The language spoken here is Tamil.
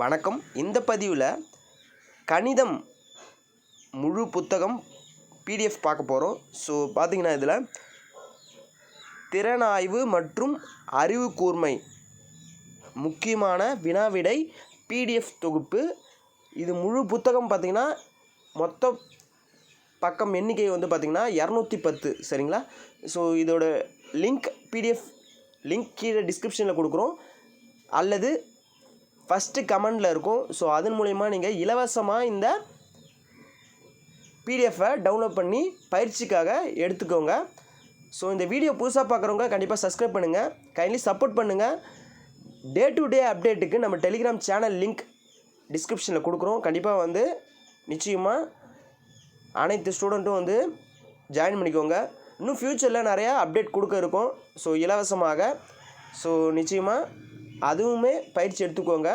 வணக்கம். இந்த பதிவில் கணிதம் முழு புத்தகம் பிடிஎஃப் பார்க்க போகிறோம் ஸோ பார்த்தீங்கன்னா இதில் திறனாய்வு மற்றும் அறிவு கூர்மை முக்கியமான வினாவிடை பிடிஎஃப் தொகுப்பு. இது முழு புத்தகம் பார்த்திங்கன்னா மொத்த பக்கம் எண்ணிக்கை வந்து பார்த்திங்கன்னா இரநூத்தி பத்து சரிங்களா? ஸோ இதோட லிங்க் பிடிஎஃப் லிங்க் கீழே டிஸ்கிரிப்ஷனில் கொடுக்குறோம். அல்லது ஃபஸ்ட்டு கமெண்டில் இருக்கும். ஸோ அதன் மூலிமா நீங்கள் இலவசமாக இந்த பிடிஎஃப்பை டவுன்லோட் பண்ணி பயிற்சிக்காக எடுத்துக்கோங்க. ஸோ இந்த வீடியோ புதுசாக பார்க்குறவங்க கண்டிப்பாக சப்ஸ்கிரைப் பண்ணுங்கள் கைண்ட்லி சப்போர்ட் பண்ணுங்கள் டே டு டே அப்டேட்டுக்கு நம்ம டெலிகிராம் சேனல் லிங்க் டிஸ்கிரிப்ஷனில் கொடுக்குறோம். கண்டிப்பாக வந்து நிச்சயமாக அனைத்து ஸ்டூடெண்ட்டும் வந்து ஜாயின் பண்ணிக்கோங்க. இன்னும் ஃப்யூச்சரில் நிறையா அப்டேட் கொடுக்க இருக்கும். ஸோ இலவசமாக. ஸோ நிச்சயமாக அதுவுமே பயிற்சி எடுத்துக்கோங்க.